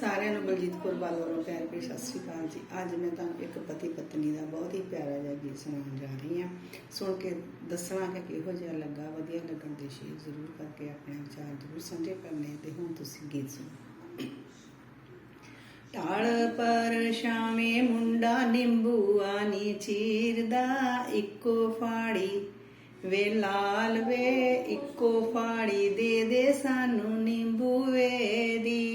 ਸਾਰਿਆਂ ਨੂੰ ਬਲਜੀਤ ਕੌਰ ਬਾਲ ਵੱਲੋਂ ਪਿਆਰ ਭਰੀ ਸਤਿ ਸ਼੍ਰੀ ਅਕਾਲ ਜੀ। ਅੱਜ ਮੈਂ ਤੁਹਾਨੂੰ ਇੱਕ ਪਤੀ ਪਤਨੀ ਦਾ ਬਹੁਤ ਹੀ ਪਿਆਰਾ ਜਿਹਾ ਗੀਤ ਸੁਣਾਉਣ ਜਾ ਰਹੀ ਹਾਂ। ਸੁਣ ਕੇ ਦੱਸਣਾ ਕਿ ਕਿਹੋ ਜਿਹਾ ਲੱਗਾ, ਵਧੀਆ ਲੱਗਣ ਦੇ ਸ਼ੇਅਰ ਜ਼ਰੂਰ ਕਰਕੇ ਆਪਣੇ ਵਿਚਾਰ ਜ਼ਰੂਰ ਸਾਂਝੇ ਕਰਨੇ ਤੇ ਹੁਣ ਤੁਸੀਂ ਗੀਤ ਸੁਣੋ। ਢਾਲ ਪਰ ਸ਼ਾਮੇ ਮੁੰਡਾ ਨਿੰਬੂਆ ਨੀ ਚੀਰਦਾ, ਇੱਕੋ ਫਾੜੀ ਵੇ ਲਾਲ ਵੇ, ਇੱਕੋ ਫਾੜੀ ਦੇ ਦੇ ਸਾਨੂੰ ਨਿੰਬੂਏ ਦੀ।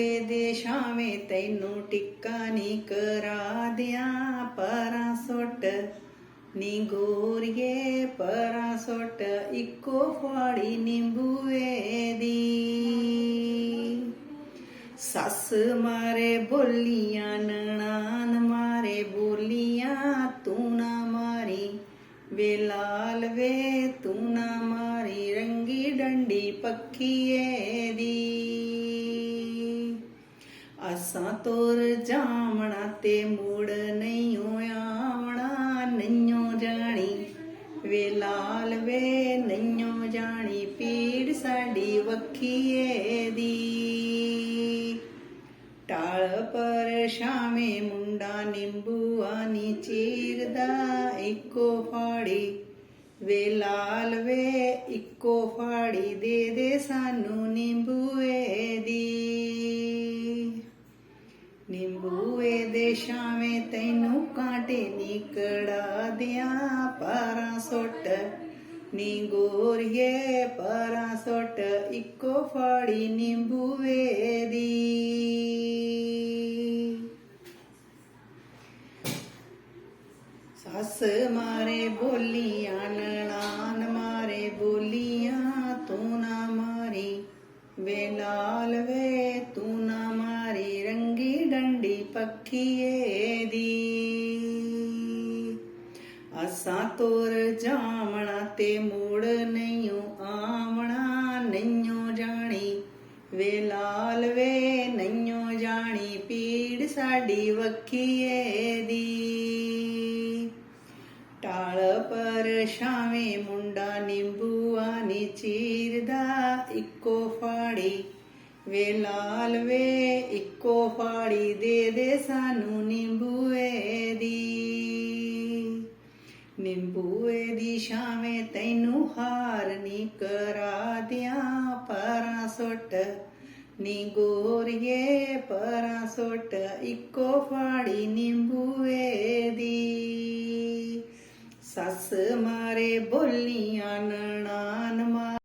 ਨਿੰਬੂਏ ਦੇ ਸ਼ਾਮੇ ਤੈਨੂੰ ਟਿੱਕਾ ਨੀ ਕਰਾ ਦਿਆਂ। ਪਰਾਂ ਸੁੱਟ ਨੀ ਗੋਰੀਏ, ਪਰਾਂ ਸੁੱਟ ਇੱਕੋ ਫਾੜੀ ਨਿੰਬੂਏ ਦੀ। ਸੱਸ ਮਾਰੇ ਬੋਲੀਆਂ ਨਣਾਨ ਮਾਰੇ ਬੋਲੀਆਂ, ਤੂੰ ਨਾ ਮਾਰੀ ਵੇ ਲਾਲ ਵੇ, ਤੂੰ ਨਾ ਮਾਰੀ ਰੰਗੀ ਡੰਡੀ ਪੱਕੀਏ ਦੀ ਅਸਾਂ ਤੁਰ ਜਾਵਣਾ ਤੇ ਮੁੜ ਨਹੀਂ ਆਵਣਾ, ਨਈਓ ਜਾਣੀ। ਵੇ ਲਾਲ ਵੇ ਨਈਓ ਜਾਣੀ ਪੀੜ ਸਾਡੀ ਵੱਖੀਏ ਦੀ। ਟਾਲ ਪਰ ਸ਼ਾਮੇ ਮੁੰਡਾ ਨਿੰਬੂਆ ਨੀ ਚੀਰਦਾ, ਇੱਕੋ ਫਾੜੀ। ਵੇ ਲਾਲ ਵੇ ਇੱਕੋ ਫਾੜੀ, ਦੇ ਦੇ ਸਾਨੂੰ ਨਿੰਬੂਏ ਦੀ। ਨਿੰਬੂਏ ਦੇ ਸ਼ਾਵੇਂ ਤੈਨੂੰ ਕਾਂਟੇ ਨਿਕੜਾ ਦਿਆਂ ਪਾਰਾਂ ਸੁੱਟ। ਨੀ ਗੋਰੀਏ ਪਾਰਾਂ ਸੁੱਟ, ਇੱਕੋ ਫਾੜੀ ਨਿੰਬੂਏ ਦੀ। ਸੱਸ ਮਾਰੇ ਬੋਲੀਆਂ ਨਣਾਨ ਡੰਡੀ ਪੱਖੀਏ ਦੀ ਅਸਾਂ ਤੁਰ ਜਾਵਣਾ ਤੇ ਮੋੜ ਨਈਓ ਆਵਣਾ, ਨਈਓ ਜਾਣੀ। ਵੇ ਲਾਲ ਵੇ ਨਈਓ ਜਾਣੀ, ਪੀੜ ਸਾਡੀ ਵੱਖੀਏ ਦੀ ਟਾਲ ਪਰ ਸ਼ਾਵੇਂ ਮੁੰਡਾ ਨਿੰਬੂਆ ਨੀ ਚੀਰਦਾ, ਇੱਕੋ ਫਾੜੀ। ਵੇ ਲਾਲ ਵੇ, ਇੱਕੋ ਫਾੜੀ ਦੇ ਦੇ ਸਾਨੂੰ ਨਿੰਬੂਏ ਦੀ। ਨਿੰਬੂਏ ਦੀ ਛਾਵੇਂ ਤੈਨੂੰ ਹਾਰ ਨੀ ਕਰਾ ਦਿਆਂ, ਪਰਾਂ ਸੁੱਟ ਨੀ ਗੋਰੀਏ, ਪਰਾਂ ਸੁੱਟ ਇੱਕੋ ਫਾੜੀ ਨਿੰਬੂਏ ਦੀ। ਸੱਸ ਮਾਰੇ ਬੋਲੀਆਂ ਨਣਾਨ